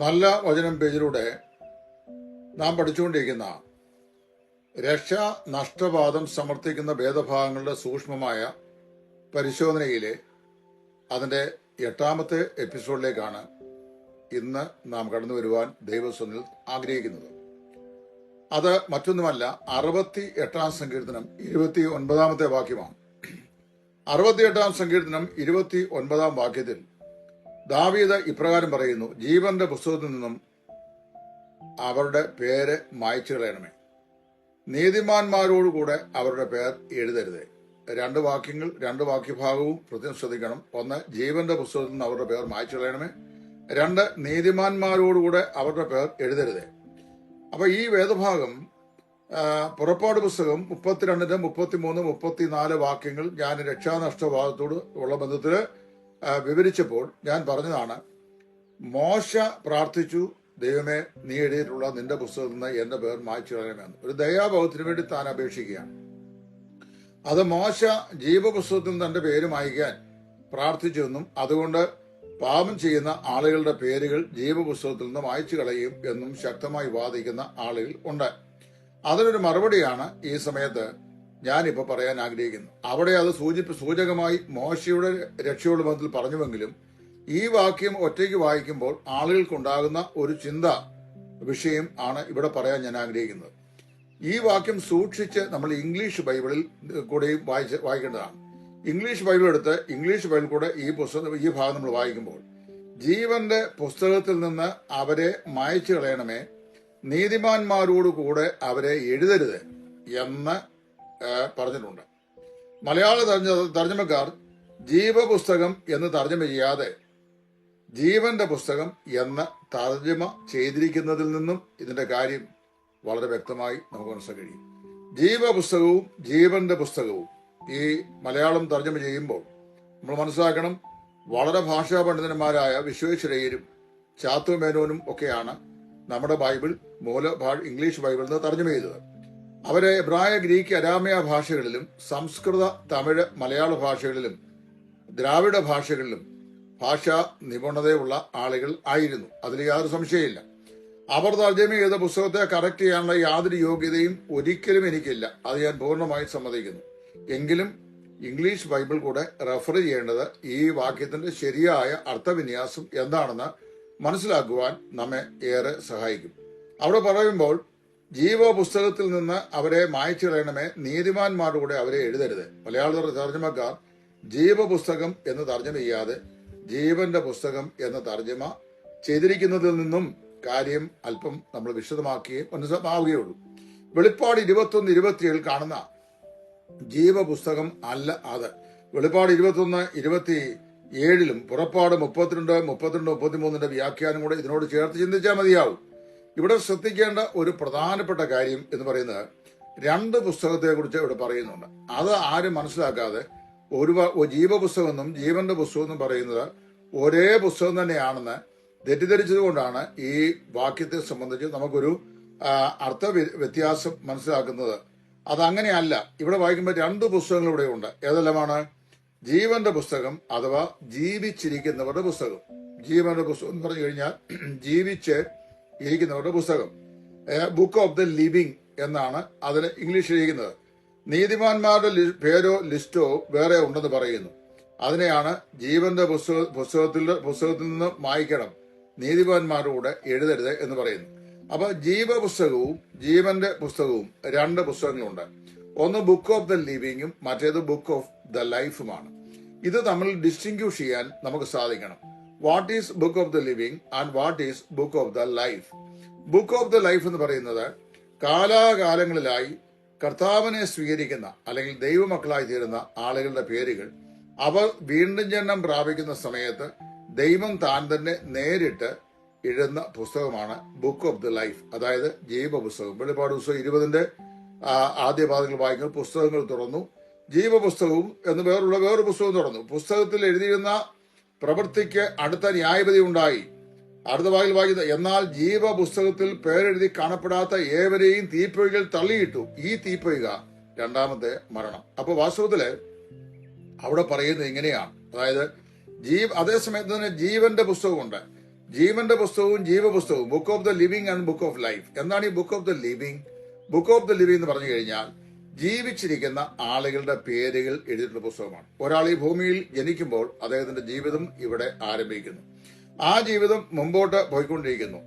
നല്ല വചനം പേജിലൂടെ നാം പഠിച്ചുകൊണ്ടിരിക്കുന്ന രക്ഷ നഷ്ടവാദം സമർത്ഥിക്കുന്ന ഭേദഭാഗങ്ങളുടെ സൂക്ഷ്മമായ പരിശോധനയിലെ അതിന്റെ എട്ടാമത്തെ എപ്പിസോഡിലേക്കാണ് ഇന്ന് നാം കടന്നു വരുവാൻ ദൈവസ്വനിൽ ആഗ്രഹിക്കുന്നത്. അത് മറ്റൊന്നുമല്ല അറുപത്തി എട്ടാം സങ്കീർത്തനം ഇരുപത്തി ഒൻപതാമത്തെ വാക്യമാണ്. അറുപത്തി എട്ടാം സങ്കീർത്തനം ഇരുപത്തി ഒൻപതാം വാക്യത്തിൽ ദാവീദ് ഇപ്രകാരം പറയുന്നു ജീവന്റെ പുസ്തകത്തിൽ നിന്നും അവരുടെ പേര് മായ്ച്ചു കളയണമേ നീതിമാന്മാരോടുകൂടെ അവരുടെ പേർ എഴുതരുതേ. രണ്ട് വാക്യങ്ങൾ രണ്ട് വാക്യഭാഗവും പ്രത്യേകം ശ്രദ്ധിക്കണം. ഒന്ന് ജീവന്റെ പുസ്തകത്തിൽ നിന്ന് അവരുടെ പേർ മായ്ച്ചു കളയണമേ രണ്ട് നീതിമാന്മാരോടുകൂടെ അവരുടെ പേർ എഴുതരുതേ. അപ്പൊ ഈ വേദഭാഗം പുറപ്പാട് പുസ്തകം മുപ്പത്തിരണ്ടിന്റെ മുപ്പത്തിമൂന്ന് മുപ്പത്തിനാല് വാക്യങ്ങൾ ഞാൻ രക്ഷാനഷ്ടഭാഗത്തോട് ഉള്ള ബന്ധത്തിൽ വിവരിച്ചപ്പോൾ ഞാൻ പറഞ്ഞതാണ് മോശ പ്രാർത്ഥിച്ചു ദൈവമേ നീ എഴുതിയിട്ടുള്ള നിന്റെ പുസ്തകത്തിൽ നിന്ന് എന്റെ പേർ മായ്ച്ചു കളയണമെന്ന്. ഒരു ദയാഭാവത്തിന് വേണ്ടി താൻ അപേക്ഷിക്കുകയാണ്. അത് മോശ ജീവപുസ്തകത്തിൽ നിന്ന് തന്റെ പേര് മായ്ക്കാൻ പ്രാർത്ഥിച്ചുവെന്നും അതുകൊണ്ട് പാപം ചെയ്യുന്ന ആളുകളുടെ പേരുകൾ ജീവപുസ്തകത്തിൽ നിന്ന് മായ്ച്ചു കളയും എന്നും ശക്തമായി വാദിക്കുന്ന ആളുകൾ ഉണ്ട്. അതിനൊരു മറുപടിയാണ് ഈ സമയത്ത് ഞാനിപ്പോൾ പറയാൻ ആഗ്രഹിക്കുന്നു. അവിടെ അത് സൂചിപ്പ് സൂചകമായി മോശയുടെ രക്ഷയുടെ ബന്ധത്തിൽ പറഞ്ഞുവെങ്കിലും ഈ വാക്യം ഒറ്റയ്ക്ക് വായിക്കുമ്പോൾ ആളുകൾക്കുണ്ടാകുന്ന ഒരു ചിന്ത വിഷയം ആണ് ഇവിടെ പറയാൻ ഞാൻ ആഗ്രഹിക്കുന്നത്. ഈ വാക്യം സൂക്ഷിച്ച് നമ്മൾ ഇംഗ്ലീഷ് ബൈബിളിൽ കൂടെയും വായിച്ച് വായിക്കേണ്ടതാണ്. ഇംഗ്ലീഷ് ബൈബിൾ എടുത്ത് ഇംഗ്ലീഷ് ബൈബിൾ കൂടെ ഈ പുസ്തകം ഈ ഭാഗം നമ്മൾ വായിക്കുമ്പോൾ ജീവന്റെ പുസ്തകത്തിൽ നിന്ന് അവരെ മായച്ചു കളയണമേ നീതിമാന്മാരോട് കൂടെ അവരെ എഴുതരുത് എന്ന് പറഞ്ഞിട്ടുണ്ട്. മലയാള തർജ- തർജമക്കാർ ജീവപുസ്തകം എന്ന് തർജമ ചെയ്യാതെ ജീവന്റെ പുസ്തകം എന്ന് തർജമ ചെയ്തിരിക്കുന്നതിൽ നിന്നും ഇതിന്റെ കാര്യം വളരെ വ്യക്തമായി നമുക്ക് മനസ്സിലാക്കാൻ കഴിയും. ജീവപുസ്തകവും ജീവന്റെ പുസ്തകവും ഈ മലയാളം തർജമ ചെയ്യുമ്പോൾ നമ്മൾ മനസ്സിലാക്കണം വളരെ ഭാഷാ പണ്ഡിതന്മാരായ വിശ്വേശ്വരയ്യരും ചാത്തു മേനോനും ഒക്കെയാണ് നമ്മുടെ ബൈബിൾ മൂല ഇംഗ്ലീഷ് ബൈബിളിൽ നിന്ന് തർജമ ചെയ്തത്. അവരെ എബ്രായ ഗ്രീക്ക് അരാമയ ഭാഷകളിലും സംസ്കൃത തമിഴ് മലയാള ഭാഷകളിലും ദ്രാവിഡ ഭാഷകളിലും ഭാഷാ നിപുണതയുള്ള ആളുകൾ ആയിരുന്നു. അതിൽ യാതൊരു സംശയമില്ല അവർ തർജമ ചെയ്ത പുസ്തകത്തെ കറക്റ്റ് ചെയ്യാനുള്ള യാതൊരു യോഗ്യതയും ഒരിക്കലും എനിക്കില്ല. അത് ഞാൻ പൂർണമായും സമ്മതിക്കുന്നു. എങ്കിലും ഇംഗ്ലീഷ് ബൈബിൾ കൂടെ റെഫർ ചെയ്യേണ്ടത് ഈ വാക്യത്തിന്റെ ശരിയായ അർത്ഥവിന്യാസം എന്താണെന്ന് മനസ്സിലാക്കുവാൻ നമ്മെ ഏറെ സഹായിക്കും. അവിടെ പറയുമ്പോൾ ജീവ പുസ്തകത്തിൽ നിന്ന് അവരെ മായ്ച്ചു കളയണമേ നീതിമാന്മാരുടെ അവരെ എഴുതരുത്. മലയാള തർജമക്കാർ ജീവപുസ്തകം എന്ന് തർജമ ചെയ്യാതെ ജീവന്റെ പുസ്തകം എന്ന തർജമ ചെയ്തിരിക്കുന്നതിൽ നിന്നും കാര്യം അല്പം നമ്മൾ വിശദമാക്കുകയും മനസ്സിലാവുകയുള്ളൂ. വെളിപ്പാട് ഇരുപത്തൊന്ന് ഇരുപത്തിയേഴ് കാണുന്ന ജീവപുസ്തകം അല്ല അത്. വെളിപ്പാട് ഇരുപത്തൊന്ന് ഇരുപത്തി ഏഴിലും പുറപ്പാട് മുപ്പത്തിരണ്ട് മുപ്പത്തിരണ്ട് മുപ്പത്തിമൂന്നിന്റെ വ്യാഖ്യാനം കൂടെ ഇതിനോട് ചേർത്ത് ചിന്തിച്ചാൽ മതിയാവും. ഇവിടെ ശ്രദ്ധിക്കേണ്ട ഒരു പ്രധാനപ്പെട്ട കാര്യം എന്ന് പറയുന്നത് രണ്ട് പുസ്തകത്തെ കുറിച്ച് ഇവിടെ പറയുന്നുണ്ട്. അത് ആരും മനസ്സിലാക്കാതെ ഒരു ജീവപുസ്തകമെന്നും ജീവന്റെ പുസ്തകം എന്നും പറയുന്നത് ഒരേ പുസ്തകം തന്നെയാണെന്ന് തെറ്റിദ്ധരിച്ചതുകൊണ്ടാണ് ഈ വാക്യത്തെ സംബന്ധിച്ച് നമുക്കൊരു അർത്ഥ വ്യ- വ്യത്യാസം മനസ്സിലാക്കുന്നത്. അതങ്ങനെയല്ല ഇവിടെ വായിക്കുമ്പോൾ രണ്ട് പുസ്തകങ്ങൾ ഇവിടെ ഉണ്ട്. ഏതെല്ലാമാണ്? ജീവന്റെ പുസ്തകം അഥവാ ജീവിച്ചിരിക്കുന്നവരുടെ പുസ്തകം. ജീവന്റെ പുസ്തകം എന്ന് പറഞ്ഞു കഴിഞ്ഞാൽ ജീവിച്ച് ഇരിക്കുന്നവരുടെ പുസ്തകം. ബുക്ക് ഓഫ് ദ ലിവിങ് എന്നാണ് അതിൽ ഇംഗ്ലീഷിൽ ഇരിക്കുന്നത് നീതിമാന്മാരുടെ പേരോ ലിസ്റ്റോ വേറെ ഉണ്ടെന്ന് പറയുന്നു. അതിനെയാണ് ജീവന്റെ പുസ്തക പുസ്തകത്തിൽ പുസ്തകത്തിൽ നിന്ന് മായ്ക്കണം. നീതിമാന്മാരുടെ എഴുതരുത് എന്ന് പറയുന്നു. അപ്പൊ ജീവപുസ്തകവും ജീവന്റെ പുസ്തകവും രണ്ട് പുസ്തകങ്ങളുണ്ട്. ഒന്ന് ബുക്ക് ഓഫ് ദ ലിവിങ്ങും മറ്റേത് ബുക്ക് ഓഫ് ദ ലൈഫുമാണ് ഇത് നമ്മൾ ഡിസ്റ്റിങ്ക്യൂഷ് ചെയ്യാൻ നമുക്ക് സാധിക്കണം. What is book of the living and what is book of the life book of the life എന്ന് പറയുന്നത് കാലാകാലങ്ങളിലായി കർത്താവിനെ സ്വീകരിക്കുന്ന അല്ലെങ്കിൽ ദൈവമക്കളായി തീരുന്ന ആളുകളുടെ പേരുകൾ. അവർ വീണ്ടും ജന്മം പ്രാപിക്കുന്ന സമയത്ത് ദൈവം താൻ തന്നെ നേരിട്ട് എഴുതുന്ന പുസ്തകമാണ് ബുക്ക് ഓഫ് ദ ലൈഫ് അതായത് ജീവപുസ്തകം. വെളിപ്പാട് പുസ്തകം ഇരുപതിന്റെ ആദ്യ പാദങ്ങൾ വായിക്കുന്ന പുസ്തകങ്ങൾ തുറന്നു. ജീവപുസ്തകവും എന്ന് വേറുള്ള വേറൊരു പുസ്തകവും തുറന്നു. പുസ്തകത്തിൽ എഴുതിയിരുന്ന പ്രവൃത്തിക്ക് അടുത്ത ന്യായപതി ഉണ്ടായി അടുത്ത വായിൽ വായിക്കുന്നത് എന്നാൽ ജീവപുസ്തകത്തിൽ പേരെഴുതി കാണപ്പെടാത്ത ഏവരെയും തീപ്പൊയ്കൾ തള്ളിയിട്ടു ഈ തീപ്പൊയ്ക രണ്ടാമത്തെ മരണം. അപ്പൊ വാസ്തവത്തിൽ അവിടെ പറയുന്നത് ഇങ്ങനെയാണ്. അതായത് ജീവ അതേസമയത്ത് തന്നെ ജീവന്റെ പുസ്തകമുണ്ട്. ജീവന്റെ പുസ്തകവും ജീവപുസ്തകവും book of the living and book of life എന്താണ് ഈ book of the living book of the living എന്ന് പറഞ്ഞു കഴിഞ്ഞാൽ ജീവിച്ചിരിക്കുന്ന ആളുകളുടെ പേരുകൾ എഴുതിയിട്ടുള്ള പുസ്തകമാണ്. ഒരാൾ ഈ ഭൂമിയിൽ ജനിക്കുമ്പോൾ അദ്ദേഹത്തിന്റെ ജീവിതം ഇവിടെ ആരംഭിക്കുന്നു. ആ ജീവിതം മുമ്പോട്ട് പോയിക്കൊണ്ടിരിക്കുന്നു.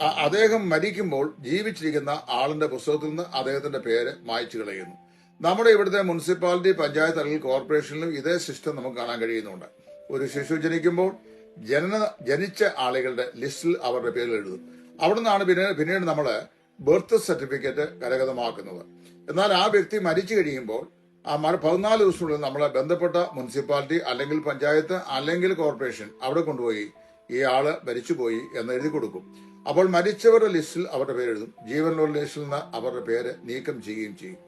അദ്ദേഹം മരിക്കുമ്പോൾ ജീവിച്ചിരിക്കുന്ന ആളിന്റെ പുസ്തകത്തിൽ നിന്ന് അദ്ദേഹത്തിന്റെ പേര് മായ്ച്ചു കളയുന്നു. നമ്മുടെ ഇവിടുത്തെ മുനിസിപ്പാലിറ്റി പഞ്ചായത്ത് അല്ലെങ്കിൽ കോർപ്പറേഷനിലും ഇതേ സിസ്റ്റം നമുക്ക് കാണാൻ കഴിയുന്നുണ്ട്. ഒരു ശിശു ജനിക്കുമ്പോൾ ജനന ജനിച്ച ആളുകളുടെ ലിസ്റ്റിൽ അവരുടെ പേരിൽ എഴുതും. അവിടെ നിന്നാണ് പിന്നെ പിന്നീട് നമ്മൾ ബർത്ത് സർട്ടിഫിക്കറ്റ് കരഗതമാക്കുന്നത്. എന്നാൽ ആ വ്യക്തി മരിച്ചു കഴിയുമ്പോൾ ആ മര പതിനാല് ദിവസത്തിനുള്ളിൽ നമ്മളെ ബന്ധപ്പെട്ട മുനിസിപ്പാലിറ്റി അല്ലെങ്കിൽ പഞ്ചായത്ത് അല്ലെങ്കിൽ കോർപ്പറേഷൻ അവിടെ കൊണ്ടുപോയി ഈ ആൾ മരിച്ചുപോയി എന്ന് എഴുതി കൊടുക്കും. അപ്പോൾ മരിച്ചവരുടെ ലിസ്റ്റിൽ അവരുടെ പേര് എഴുതും. ജീവനുള്ള ലിസ്റ്റിൽ നിന്ന് അവരുടെ പേര് നീക്കം ചെയ്യുകയും ചെയ്യും.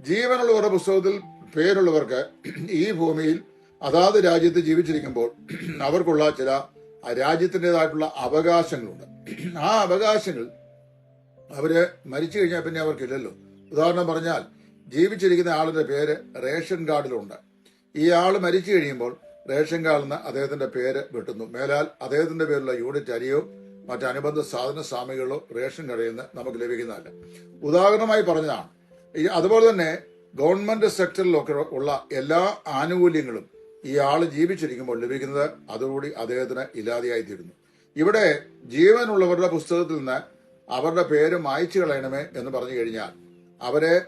ജീവനുള്ളവരുടെ പുസ്തകത്തിൽ പേരുള്ളവർക്ക് ഈ ഭൂമിയിൽ അതാത് രാജ്യത്ത് ജീവിച്ചിരിക്കുമ്പോൾ അവർക്കുള്ള ചില രാജ്യത്തിന്റെതായിട്ടുള്ള അവകാശങ്ങളുണ്ട്. ആ അവകാശങ്ങൾ അവർ മരിച്ചു കഴിഞ്ഞാൽ പിന്നെ അവർക്കില്ലല്ലോ. ഉദാഹരണം പറഞ്ഞാൽ ജീവിച്ചിരിക്കുന്ന ആളുടെ പേര് റേഷൻ കാർഡിലുണ്ട്. ഈ ആൾ മരിച്ചു കഴിയുമ്പോൾ റേഷൻ കാർഡിൽ നിന്ന് അദ്ദേഹത്തിന്റെ പേര് വെട്ടുന്നു. മേലാൽ അദ്ദേഹത്തിന്റെ പേരിലുള്ള യൂണിറ്റ് അരിയോ മറ്റനുബന്ധ സാധന സാമഗ്രികളോ റേഷൻ കടയിൽ നിന്ന് നമുക്ക് ലഭിക്കുന്നതല്ല. ഉദാഹരണമായി പറഞ്ഞതാണ് ഈ അതുപോലെ തന്നെ ഗവൺമെന്റ് സെക്ടറിലൊക്കെ ഉള്ള എല്ലാ ആനുകൂല്യങ്ങളും ഈ ആൾ ജീവിച്ചിരിക്കുമ്പോൾ ലഭിക്കുന്നത് അതോടുകൂടി അദ്ദേഹത്തിന് ഇല്ലാതെയായി തീരുന്നു ഇവിടെ ജീവനുള്ളവരുടെ പുസ്തകത്തിൽ നിന്ന് അവരുടെ പേര് മായ്ച്ചു കളയണമേ എന്ന് പറഞ്ഞു കഴിഞ്ഞാൽ അവരെ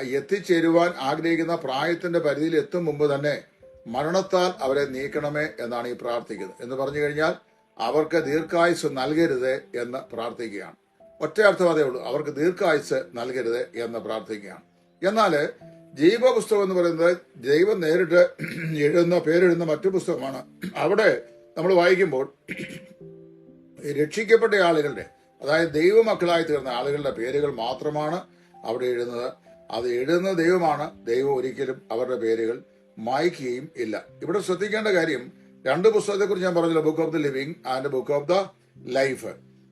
എത്തിച്ചേരുവാൻ ആഗ്രഹിക്കുന്ന പ്രായത്തിന്റെ പരിധിയിൽ എത്തും മുമ്പ് തന്നെ മരണത്താൽ അവരെ നീക്കണമേ എന്നാണ് ഈ പ്രാർത്ഥിക്കുന്നത്. എന്ന് പറഞ്ഞു കഴിഞ്ഞാൽ അവർക്ക് ദീർഘായുസ് നൽകരുത് എന്ന് പ്രാർത്ഥിക്കുകയാണ്. ഒറ്റ അർത്ഥം അതേ ഉള്ളൂ. അവർക്ക് ദീർഘായുസ് നൽകരുത് എന്ന് പ്രാർത്ഥിക്കുകയാണ്. എന്നാൽ ജീവപുസ്തകം എന്ന് പറയുന്നത് ദൈവം നേരിട്ട് എഴുതുന്ന പേരെഴുതുന്ന മറ്റു പുസ്തകമാണ്. അവിടെ നമ്മൾ വായിക്കുമ്പോൾ രക്ഷിക്കപ്പെട്ട ആളുകളുടെ അതായത് ദൈവമക്കളായി തീർന്ന ആളുകളുടെ പേരുകൾ മാത്രമാണ് അവിടെ എഴുതുന്നത്. അത് എഴുതുന്ന ദൈവമാണ്. ദൈവം ഒരിക്കലും അവരുടെ പേരുകൾ മായ്ക്കുകയും ഇല്ല. ഇവിടെ ശ്രദ്ധിക്കേണ്ട കാര്യം രണ്ട് പുസ്തകത്തെ കുറിച്ച് ഞാൻ പറഞ്ഞല്ലോ book of the living and book of the life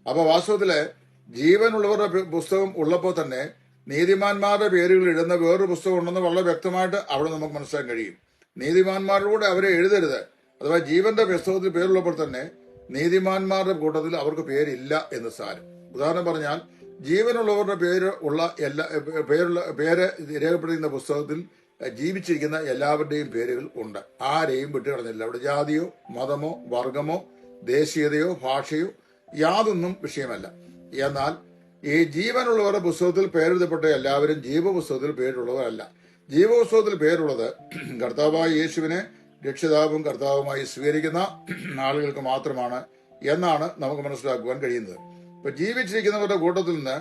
അപ്പൊ വാസ്തവത്തിൽ ജീവനുള്ളവരുടെ പുസ്തകം ഉള്ളപ്പോൾ തന്നെ നീതിമാന്മാരുടെ പേരുകൾ എഴുതുന്ന വേറൊരു പുസ്തകം ഉണ്ടെന്ന് വളരെ വ്യക്തമായിട്ട് അവിടെ നമുക്ക് മനസ്സിലാക്കാൻ കഴിയും. നീതിമാന്മാരിലൂടെ അവരെ എഴുതരുത്. അഥവാ ജീവന്റെ പുസ്തകത്തിൽ പേരുള്ളപ്പോൾ തന്നെ നീതിമാന്മാരുടെ കൂട്ടത്തിൽ അവർക്ക് പേരില്ല എന്ന് സാരം. ഉദാഹരണം പറഞ്ഞാൽ ജീവനുള്ളവരുടെ പേര് ഉള്ള എല്ലാ പേരുള്ള പേര് രേഖപ്പെടുത്തുന്ന പുസ്തകത്തിൽ ജീവിച്ചിരിക്കുന്ന എല്ലാവരുടെയും പേരുകൾ ഉണ്ട്. ആരെയും വിട്ടുകളഞ്ഞില്ല. അവിടെ ജാതിയോ മതമോ വർഗമോ ദേശീയതയോ ഭാഷയോ യാതൊന്നും വിഷയമല്ല. എന്നാൽ ഈ ജീവനുള്ളവരുടെ പുസ്തകത്തിൽ പേരെഴുതപ്പെട്ട എല്ലാവരും ജീവപുസ്തകത്തിൽ പേരുള്ളവരല്ല. ജീവപുസ്തകത്തിൽ പേരുള്ളത് കർത്താവായ യേശുവിനെ രക്ഷിതാവും കർത്താവുമായി സ്വീകരിക്കുന്ന ആളുകൾക്ക് മാത്രമാണ് എന്നാണ് നമുക്ക് മനസ്സിലാക്കുവാൻ കഴിയുന്നത്. ഇപ്പൊ ജീവിച്ചിരിക്കുന്നവരുടെ കൂട്ടത്തിൽ നിന്ന്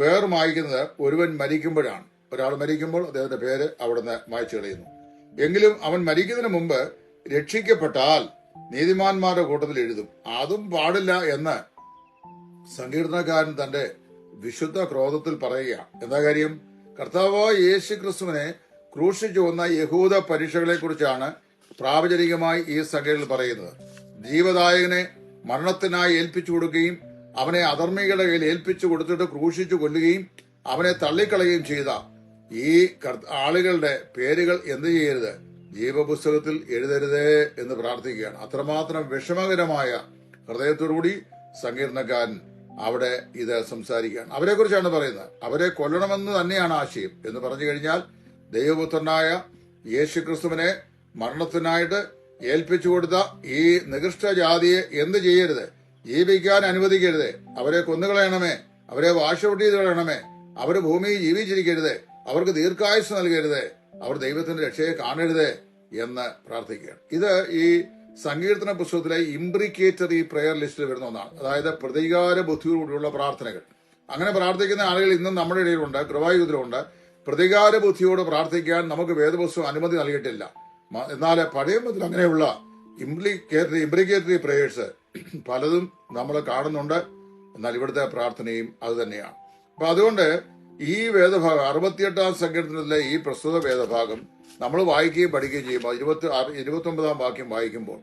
പേർ മായ്ക്കുന്നത് ഒരുവൻ മരിക്കുമ്പോഴാണ്. ഒരാൾ മരിക്കുമ്പോൾ അദ്ദേഹത്തിന്റെ പേര് അവിടുന്ന് മായ്ച്ചു കളയുന്നു. എങ്കിലും അവൻ മരിക്കുന്നതിന് മുമ്പ് രക്ഷിക്കപ്പെട്ടാൽ നീതിമാന്മാരുടെ കൂട്ടത്തിൽ എഴുതും. അതും പാടില്ല എന്ന് സങ്കീർത്തനക്കാരൻ തന്റെ വിശുദ്ധ ക്രോധത്തിൽ പറയുക എന്താ കാര്യം? കർത്താവ് യേശു ക്രിസ്തുവിനെ ക്രൂശിച്ചു വന്ന യഹൂദ പരീക്ഷകളെ കുറിച്ചാണ് പ്രാവചരികമായി ഈ സംഖ്യയിൽ പറയുന്നത്. ജീവദായകനെ മരണത്തിനായി ഏൽപ്പിച്ചു കൊടുക്കുകയും അവനെ അധർമ്മികളുടെ കയ്യിൽ ഏൽപ്പിച്ചു കൊടുത്തിട്ട് ക്രൂശിച്ചു കൊല്ലുകയും അവനെ തള്ളിക്കളയുകയും ചെയ്ത ഈ ആളുകളുടെ പേരുകൾ എന്ത് ചെയ്യരുത്? ജീവപുസ്തകത്തിൽ എഴുതരുതേ എന്ന് പ്രാർത്ഥിക്കുകയാണ്. അത്രമാത്രം വിഷമകരമായ ഹൃദയത്തോടുകൂടി സങ്കീർണക്കാരൻ അവിടെ ഇത് സംസാരിക്കുകയാണ്. അവരെ കുറിച്ചാണ് പറയുന്നത്. അവരെ കൊല്ലണമെന്ന് തന്നെയാണ് ആശയം. എന്ന് പറഞ്ഞു കഴിഞ്ഞാൽ ദൈവപുത്രനായ യേശു ക്രിസ്തുവിനെ മരണത്തിനായിട്ട് ഏൽപ്പിച്ചു കൊടുത്ത ഈ നികൃഷ്ട ജാതിയെ എന്ത് ചെയ്യരുത്? ജീവിക്കാൻ അനുവദിക്കരുത്. അവരെ കൊന്നുകളയണമേ. അവരെ വാഷൗട്ട് ചെയ്ത് കളയണമേ. അവർ ഭൂമിയിൽ ജീവിച്ചിരിക്കരുത്. അവർക്ക് ദീർഘായുസ് നൽകരുത്. അവർ ദൈവത്തിന്റെ രക്ഷയെ കാണരുത് എന്ന് പ്രാർത്ഥിക്കുകയാണ്. ഇത് ഈ സങ്കീർത്തന പുസ്തകത്തിലെ ഇംബ്രിക്കേറ്ററി പ്രെയർ ലിസ്റ്റിൽ വരുന്ന ഒന്നാണ്. അതായത് പ്രതികാര ബുദ്ധിയോടുകൂടിയുള്ള പ്രാർത്ഥനകൾ. അങ്ങനെ പ്രാർത്ഥിക്കുന്ന ആളുകൾ ഇന്നും നമ്മുടെ ഇടയിലുണ്ട് കൃപായുധത്തിലുണ്ട് പ്രതികാര ബുദ്ധിയോട് പ്രാർത്ഥിക്കാൻ നമുക്ക് വേദപുസ്തകം അനുമതി നൽകിയിട്ടില്ല. എന്നാൽ പഴയ മുതൽ അങ്ങനെയുള്ള ഇംപ്ലിക്കേറ്ററി ഇംബ്രിക്കേറ്ററി പ്രേയേഴ്സ് പലതും നമ്മൾ കാണുന്നുണ്ട്. എന്നാൽ ഇവിടുത്തെ പ്രാർത്ഥനയും അത് തന്നെയാണ്. അപ്പൊ അതുകൊണ്ട് ഈ വേദഭാഗം അറുപത്തിയെട്ടാം സങ്കീർത്തനത്തിലെ ഈ പ്രസ്തുത വേദഭാഗം നമ്മൾ വായിക്കുകയും പഠിക്കുകയും ചെയ്യുമ്പോൾ ഇരുപത്തി ഇരുപത്തി ഒമ്പതാം വാക്യം വായിക്കുമ്പോൾ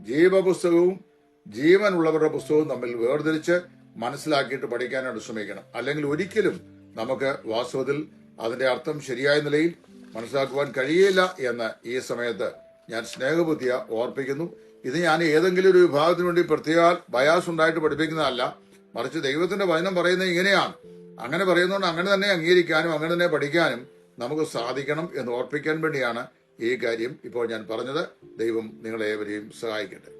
ജീവപുസ്തകവും ജീവനുള്ളവരുടെ പുസ്തകവും തമ്മിൽ വേർതിരിച്ച് മനസ്സിലാക്കിയിട്ട് പഠിക്കാനായിട്ട് ശ്രമിക്കണം. അല്ലെങ്കിൽ ഒരിക്കലും നമുക്ക് വാസ്തവത്തിൽ അതിന്റെ അർത്ഥം ശരിയായ നിലയിൽ മനസ്സിലാക്കുവാൻ കഴിയില്ല എന്ന് ഈ സമയത്ത് ഞാൻ സ്നേഹബുദ്ധിയ ഓർപ്പിക്കുന്നു. ഇത് ഞാൻ ഏതെങ്കിലും ഒരു വിഭാഗത്തിന് വേണ്ടി പ്രത്യേക ബയാസ് ഉണ്ടായിട്ട് പഠിപ്പിക്കുന്നതല്ല. മറിച്ച് ദൈവത്തിന്റെ വചനം പറയുന്നത് ഇങ്ങനെയാണ്. അങ്ങനെ പറയുന്നതുകൊണ്ട് അങ്ങനെ തന്നെ അംഗീകരിക്കാനും അങ്ങനെ തന്നെ പഠിക്കാനും നമുക്ക് സാധിക്കണം എന്ന് ഓർപ്പിക്കാൻ വേണ്ടിയാണ് ഈ കാര്യം ഇപ്പോൾ ഞാൻ പറഞ്ഞത്. ദൈവം നിങ്ങളേവരെയും സഹായിക്കട്ടെ.